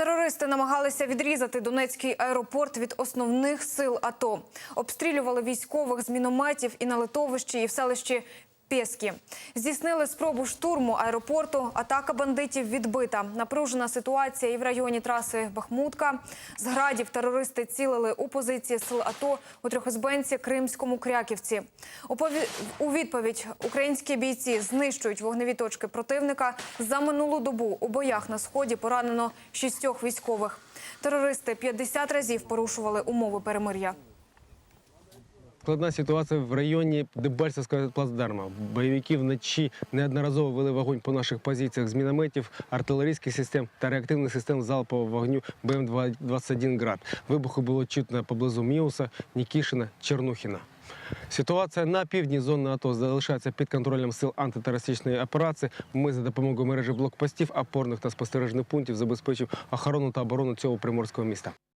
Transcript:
Терористи намагалися відрізати Донецький аеропорт від основних сил АТО. Обстрілювали військових з мінометів і на литовищі, і в селищі Пєскі. Здійснили спробу штурму аеропорту. Атака бандитів відбита. Напружена ситуація і в районі траси Бахмутка. З градів терористи цілили у позиції сил АТО у Трьохозбенці, Кримському, Кряківці. У відповідь українські бійці знищують вогневі точки противника. За минулу добу у боях на сході поранено шістьох військових. Терористи 50 разів порушували умови перемир'я. Складна ситуація в районі Дебальцевського плацдарма. Бойовики вночі неодноразово вели вогонь по наших позиціях з мінометів, артилерійських систем та реактивних систем залпового вогню БМ-21 «Град». Вибухи було чутно поблизу Міуса, Нікішина, Чернухіна. Ситуація на півдні зони АТО залишається під контролем сил антитерористичної операції. Ми за допомогою мережі блокпостів, опорних та спостережних пунктів забезпечив охорону та оборону цього приморського міста.